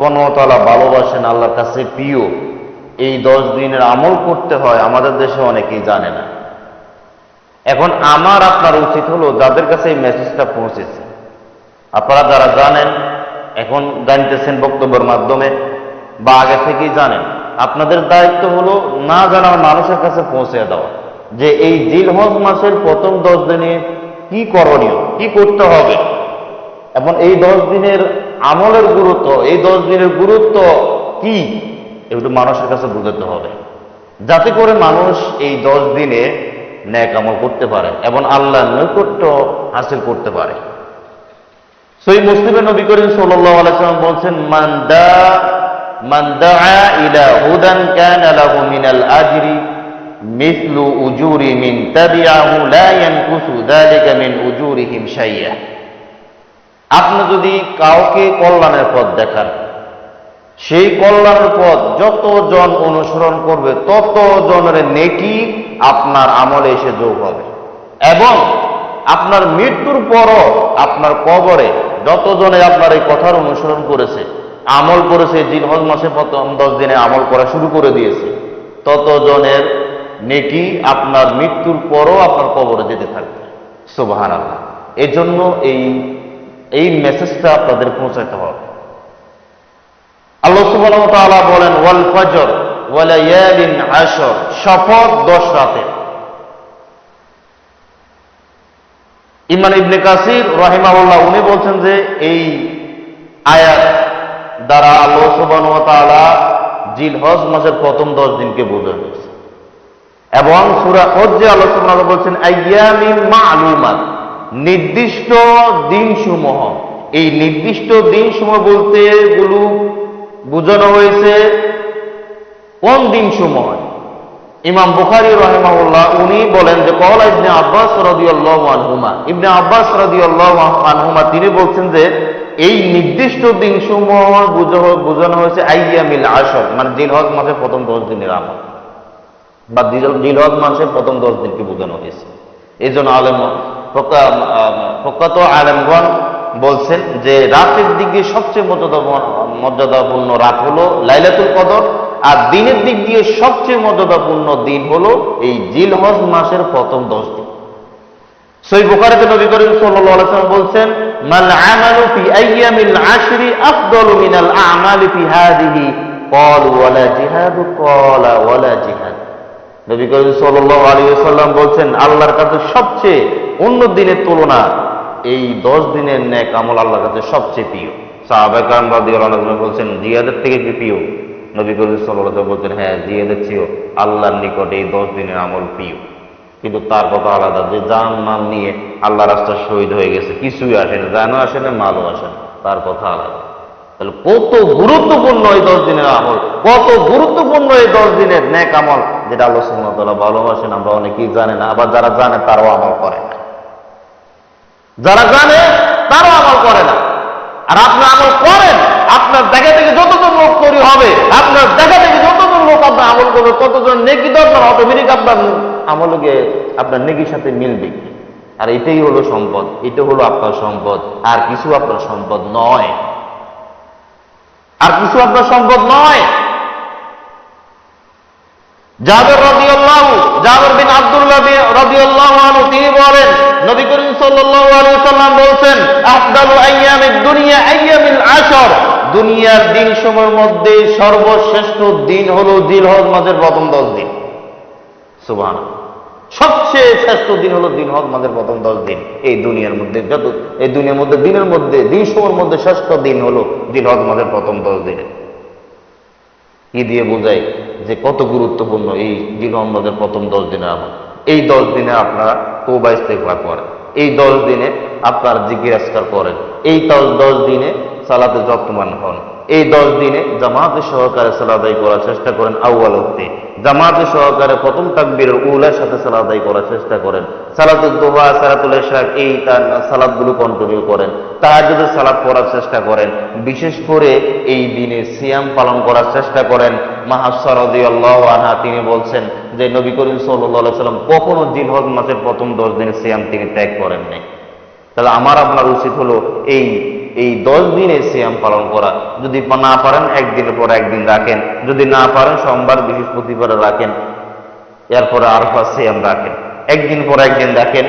সুবহানাহু ভালোবাসেন আল্লাহর কাছে প্রিয়। এই দশ দিনের আমল করতে হয়, আমাদের দেশে অনেকেই জানে না। এখন আমার, আপনার উচিত হলো যাদের কাছে এই মেসেজটা পৌঁছেছে। আপনারা যারা জানেন, এখন জানতেছেন বক্তব্যের মাধ্যমে, বা আগে থেকেই জানেন, আপনাদের দায়িত্ব হলো না জানার মানুষের কাছে পৌঁছে দেওয়া। যে এই জিলহজ মাসের প্রথম দশ দিনে কি করণীয়, কি করতে হবে? এবং এই দশ দিনের আমলের গুরুত্ব, এই দশ দিনের গুরুত্ব কি? একটু মানুষের কাছে বুঝাতে হবে। যাতে করে মানুষ এই দশ দিনে ন্যাক আমল করতে পারে এবং আল্লাহ নৈকট্য হাসিল করতে পারে। সেই মুসলিমের নবী করিম সাল্লাল্লাহু আলাইহি সাল্লাম বলছেন, মান দা, মান দাআ ইলা হুদান মিনাল মিন মিন আপনি যদি কাউকে কল্যাণের পথ দেখান, সেই কল্যাণের পথ যতজন অনুসরণ করবে তত জনের নেকি আপনার আমলে এসে যোগ হবে। এবং আপনার মৃত্যুর পরও আপনার কবরে যতজনে আপনার এই কথার অনুসরণ করেছে, আমল করেছে জিনহজ মাসে প্রথম দশ দিনে আমল করা শুরু করে দিয়েছে, ততজনের নেকি আপনার মৃত্যুর পরও আপনার কবরে যেতে থাকবে। সুবাহান এজন্য এই এই মেসেজটা আপনাদের পৌঁছাতে হবে। আল্লাহ তাআলা বলেন, ওয়াল ফজর ওয়া আশর শপথ দশ রাতে। ইমান ইবনে কাসির রাহিমাহুল্লাহ, উনি বলছেন যে এই আয়াত দ্বারা আল্লাহ সুবহানাহু ওয়া তাআলা জিলহজ মাসের প্রথম দশ দিনকে বোঝানো হয়েছে এবং সূরা হজ্জে আল্লাহ সুবহানাহু বলছেন, আইয়ামিন মা'লুমাত নির্দিষ্ট দিনসমূহ। এই নির্দিষ্ট দিনসমূহ বলতে গুলো বোঝানো হয়েছে কোন দিন সময় ইমাম বুখারি রহেমাউল্লাহ উনি বলেন যে কলা ইবনে আব্বাস রাদিয়াল্লাহু আনহুমা, ইবনে আব্বাস রাদিয়াল্লাহু আনহুমা, তিনি বলছেন যে, এই নির্দিষ্ট দিন সমূহ বোঝানো হয়েছে আইয়ামিল আসর মানে জিলহজ মাসের প্রথম দশ দিনের আমল। বা জিলহজ মাসের প্রথম দশ দিনকে বোঝানো হয়েছে। এই জন্য আলেম ফোকাত আলমগণ বলছেন যে রাতের দিক দিয়ে সবচেয়ে মর্যাদা মর্যাদাপূর্ণ রাত হলো লাইলাতুল কদর, আর দিনের দিক দিয়ে সবচেয়ে মর্যাদাপূর্ণ দিন হলো এই জিল হজ মাসের প্রথম দশ দিন। সই বোকারাতে নবী করিম সাল্লাম বলছেন, মাল আমালু ফি আইয়ামিল আশরি আফদালু মিনাল আমালি ফি হাদিহি ক্বাল ওয়ালা জিহাদ, ক্বালা ওয়ালা জিহাদ। নবী করিম সাল্লাল্লাহু আলাইহি ওয়াসাল্লাম বলছেন, আল্লাহর কাছে সবচেয়ে অন্য দিনের তুলনা এই দশ দিনের ন্যাক আমল আল্লাহর কাছে সবচেয়ে প্রিয়। সাহাবাকান বলছেন জিয়াদের থেকে কি প্রিয়? নবী করিম আলাইহি বলছেন হ্যাঁ জিয়াদের চেয়েও আল্লাহর নিকটে এই দশ দিনের আমল প্রিয়। কিন্তু তার কথা আলাদা, যে জান, মাল নিয়ে আল্লাহ রাস্তা শহীদ হয়ে গেছে, কিছুই আসে না, জানও আসে না, মালও আসে না। তার কথা আলাদা। তাহলে কত গুরুত্বপূর্ণ এই দশ দিনের আমল, কত গুরুত্বপূর্ণ এই দশ দিনের ন্যাক আমল, যেটা আল্লাহ সুমতলা ভালোবাসেন, আমরা অনেকেই জানে না, আবার যারা জানে তারাও আমল করে না। যারা জানে, তারাও আমল করে না। আর আপনি আমল করেন, আপনার দেখা থেকে যতজন লোক তৈরি হবে, আপনার দেখা থেকে যতজন লোক আপনার আমল করবে, ততজন নেকি দরকার অটোমেটিক আপনার আমলকে আপনার নেকির সাথে মিলবে। আর এটাই হলো সম্পদ, এটা হলো আপনার সম্পদ, আর কিছু আপনার সম্পদ নয়। আর কিছু আপনার সম্পদ নয়। জাবের রাদিয়াল্লাহু, জাবের বিন আব্দুল্লাহ রাদিয়াল্লাহু আনহু তিনি বলেন নবী করিম সাল্লাম বলেন আফদালু আইয়ামিদ দুনিয়া আইয়ামিল আশর। দুনিয়ার দিন সময়ের মধ্যে সর্বশ্রেষ্ঠ দিন হলো জিলহজ মাসের প্রথম 10 দিন। সুবহানাল্লাহ। সবচেয়ে শ্রেষ্ঠ দিন হলো দিনহজ মাসের প্রথম 10 দিন। এই দুনিয়ার মধ্যে যত, এই দুনিয়ার মধ্যে, দিনের মধ্যে, দিন সময়ের মধ্যে শ্রেষ্ঠ দিন হলো দিনহজ মাসের প্রথম 10 দিনে। কি দিয়ে বোঝায় যে কত গুরুত্বপূর্ণ এই জিলহম্মদের প্রথম দশ দিনে আমল। এই দশ দিনে আপনারা তোবা ইস্তেকবার করেন। এই দশ দিনে আপনার জিজ্ঞাসকার করেন। এই দশ দিনে সালাতে যত্নবান হন। এই দশ দিনে জামাতে সহকারে সালাদাই করার চেষ্টা করেন আউ্বাল হতে জামাতে সহকারে প্রথম তাকবীরের উলার সাথে সালাদাই করার চেষ্টা করেন। সালাতুল দোহা, সালাতুল ইশরাক এই তার সালাদগুলো কন্টিনিউ করেন। তার যদি সালাদ পড়ার চেষ্টা করেন। বিশেষ করে এই দিনে সিয়াম পালন করার চেষ্টা করেন। মাহাসা রাদিয়াল্লাহু আনহা তিনি বলছেন যে, নবী করিম আলাইহি সাল্লাম কখনো জিলহজ মাসের প্রথম দশ দিনে সিয়াম তিনি ত্যাগ করেন নাই তাহলে আমার আপনার উচিত হলো এই এই দশ দিনে সিয়াম পালন করা। যদি না পারেন, একদিনের পর একদিন রাখেন। যদি না পারেন, সোমবার বৃহস্পতিবার রাখেন। এরপরে আরফা সিয়াম রাখেন। একদিন পর একদিন রাখেন।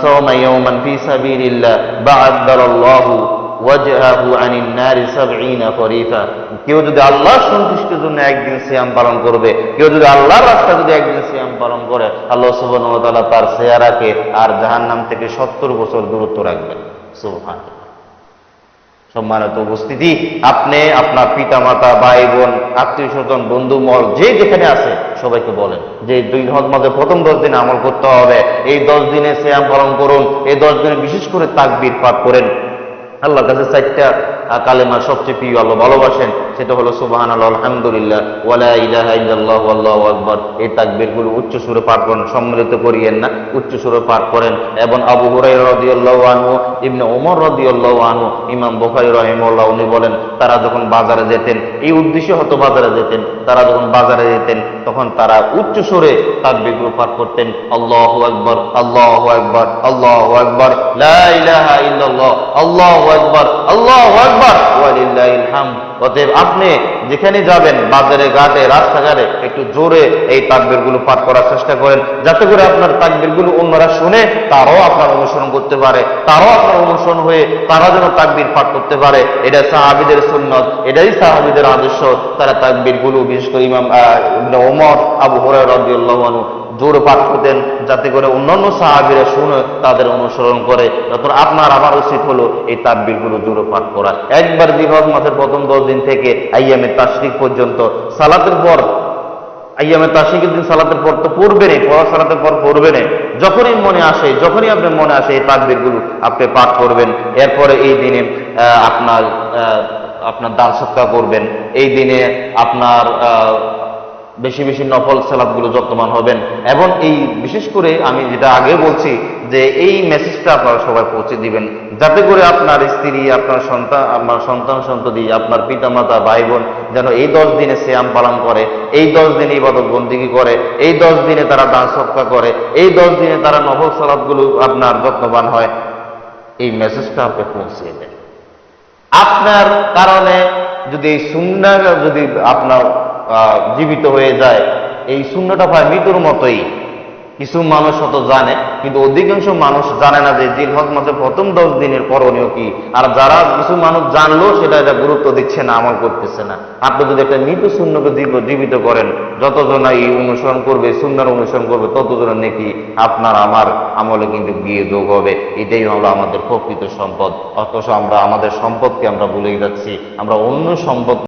সাওমা ইয়াওমান ফি সাবিলিল্লাহ বা'আদাল্লাহু ওয়াজহাহু আনিন নারি 70 খরিফা। কেউ যদি আল্লাহ সন্তুষ্টির জন্য একদিন সিয়াম পালন করবে, কেউ যদি আল্লাহর রাস্তা যদি একদিন সিয়াম পালন করে, আল্লাহ সুবহানাহু ওয়া তাআলা তার চেহারাকে আর জাহান্নাম থেকে 70 বছর দূরত্ব রাখবেন। সুবহানাল্লাহ। সম্মানিত উপস্থিতি, আপনি, আপনার পিতা মাতা ভাই বোন আত্মীয় স্বজন বন্ধু মল যে যেখানে আছে, সবাইকে বলেন যে দুই হজ মধ্যে প্রথম দশ দিনে আমল করতে হবে। এই দশ দিনে শ্যাম পালন করুন, এই দশ দিনে বিশেষ করে তাকবির পাঠ করেন। আল্লাহর কাছে চারটা কালেমা সবচেয়ে প্রিয়, আল্লাহ ভালোবাসেন, সেটা হলো সুবাহান আল্লাহ আলহামদুলিল্লাহ, ওয়ালা ইলাহা ইল্লাল্লাহু আল্লাহু আকবার। এই তাকবীরগুলো উচ্চ সুরে পাঠ করেন, সম্মিলিত করিয়েন না, উচ্চ সুরে পাঠ করেন। এবং আবু হুরাইরা রাদিয়াল্লাহু আনহু, ইবনে ওমর রাদিয়াল্লাহু আনহু, ইমাম বুখারী রাহিমাহুল্লাহ, উনি বলেন, তারা যখন বাজারে যেতেন, এই উদ্দেশ্যে হয়তো বাজারে যেতেন, তারা যখন বাজারে যেতেন, তখন তারা উচ্চ সুরে তাকবীরগুলো পাঠ করতেন, আল্লাহু আকবার আল্লাহু আকবার আল্লাহু আকবার, লা ইলাহা ইল্লাল্লাহ, আল্লাহু আকবার, আল্লাহু আকবার। অতএব আপনি যেখানে যাবেন, বাজারে, ঘাটে, রাস্তাঘাটে, একটু জোরে এই তাকবিরগুলো পাঠ করার চেষ্টা করেন। যাতে করে আপনার তাকবিরগুলো অন্যরা শুনে তারাও আপনার অনুসরণ করতে পারে, তারাও আপনার অনুসরণ হয়ে তারা যেন তাকবির পাঠ করতে পারে। এটা সাহাবিদের সুন্নত, এটাই সাহাবিদের আদর্শ। তারা তাকবিরগুলো বিশেষ করে ইমাম ওমর, আবু হরাই আনহু জোরে পাঠ করতেন, যাতে করে অন্যান্য সাহাবিরা শুনে তাদের অনুসরণ করে। তখন আপনার আমার উচিত হলো এই তাকবিরগুলো জোরে পাঠ করা। একবার দিবস মাসের প্রথম দশ দিন থেকে আইয়ামে তাশরিক পর্যন্ত সালাতের পর, আইয়ামে তাশরিকের দিন সালাতের পর তো পড়বেনই পড়া সালাতের পর পড়বেনই যখনই মনে আসে, যখনই আপনার মনে আসে এই তাকবিরগুলো আপনি পাঠ করবেন। এরপরে এই দিনে আপনার আপনার দান সৎকার করবেন। এই দিনে আপনার বেশি বেশি নফল সালাদগুলো যত্নবান হবেন। এবং এই বিশেষ করে আমি যেটা আগে বলছি যে এই মেসেজটা আপনারা সবাই পৌঁছে দিবেন। যাতে করে আপনার স্ত্রী, আপনার সন্তান আপনার সন্তান সন্ততি, আপনার পিতামাতা ভাই বোন যেন এই দশ দিনে শ্যাম পালন করে, এই দশ দিনে ইবাদত বন্দিগি করে, এই দশ দিনে তারা দান সৎকার করে, এই দশ দিনে তারা নফল সালাদগুলো আপনার যত্নবান হয়। এই মেসেজটা আপনি পৌঁছিয়ে দেন। আপনার কারণে যদি সুন্না যদি আপনার জীবিত হয়ে যায়। এই শূন্যটা প্রায় মৃত্যুর মতোই। কিছু মানুষ হত জানে, কিন্তু অধিকাংশ মানুষ জানে না যে জিল হজ মাসের প্রথম দশ দিনের করণীয় কি। আর যারা কিছু মানুষ জানলো, সেটা এটা গুরুত্ব দিচ্ছে না, আমল করতেছে না। আপনি যদি একটা মৃত শূন্যকে জীবিত করেন, যতজন এই অনুসরণ করবে, শূন্যর অনুসরণ করবে, ততজন নাকি আপনার আমার আমলে কিন্তু গিয়ে যোগ হবে। এটাই হলো আমাদের প্রকৃত সম্পদ। অথচ আমরা আমাদের সম্পদকে আমরা ভুলে যাচ্ছি। আমরা অন্য সম্পদ